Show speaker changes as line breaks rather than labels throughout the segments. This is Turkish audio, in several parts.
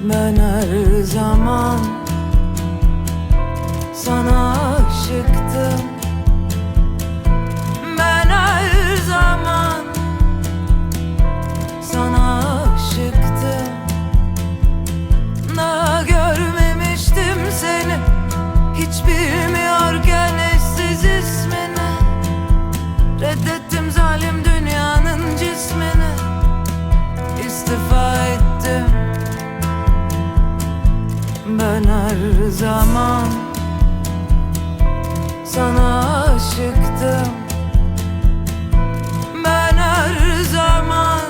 Ben her zaman sana aşıktım. Ben her zaman sana aşıktım. Daha görmemiştim seni. Hiç bilmiyorken eşsiz ismini. Reddettim zalim Ben her zaman. Sana aşıktım. Ben her zaman.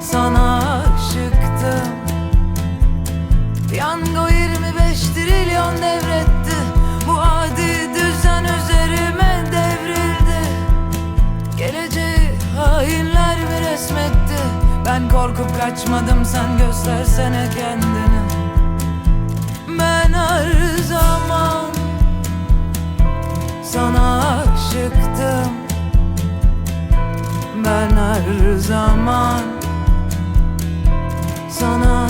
Sana aşıktım. Piyango 25 trilyon devretti. Bu adi düzen üzerime devrildi. Geleceği hainler mi resmetti. Ben korkup kaçmadım sen göstersene kendini sana aşıktım. Ben her zaman sana